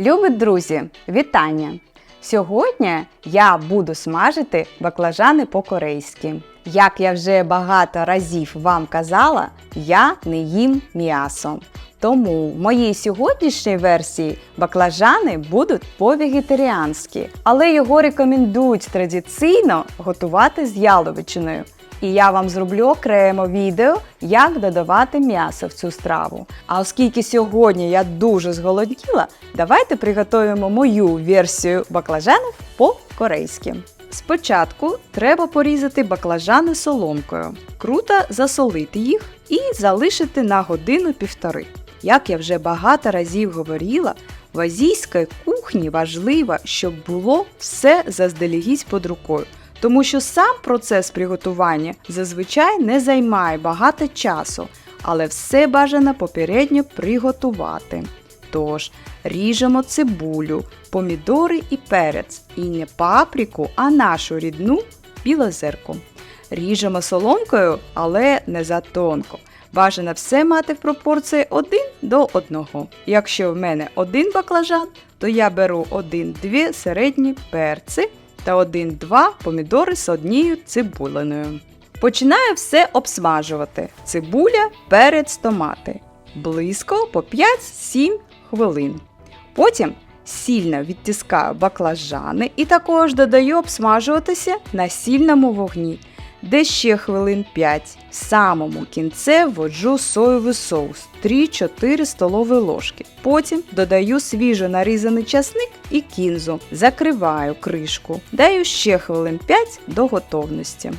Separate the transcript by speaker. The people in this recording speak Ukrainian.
Speaker 1: Любі друзі, вітання! Сьогодні я буду смажити баклажани по-корейськи. Як я вже багато разів вам казала, я не їм м'ясо. Тому в моїй сьогоднішній версії баклажани будуть по-вегетаріанськи, але його рекомендують традиційно готувати з яловичиною. І я вам зроблю окремо відео, як додавати м'ясо в цю страву. А оскільки сьогодні я дуже зголодніла, давайте приготуємо мою версію баклажанів по-корейськи. Спочатку треба порізати баклажани соломкою, круто засолити їх і залишити на годину-півтори. Як я вже багато разів говорила, в азійській кухні важливо, щоб було все заздалегідь під рукою тому що сам процес приготування зазвичай не займає багато часу, але все бажано попередньо приготувати. Тож ріжемо цибулю, помідори і перець, і не паприку, а нашу рідну білозерку. Ріжемо соломкою, але не затонко. Бажано все мати в пропорції 1 до 1. Якщо в мене один баклажан, то я беру 1-2 середні перці та 1-2 помідори з однією цибулиною. Починаю все обсмажувати: цибуля, перець, томати. Близько по 5-7 хвилин. Потім сильно відтискаю баклажани і також додаю обсмажуватися на сильному вогні, де ще хвилин 5. В самому кінці вводжу соєвий соус 3-4 столові ложки. Потім додаю свіжо нарізаний часник і кінзу, закриваю кришку, даю ще хвилин 5 до готовності.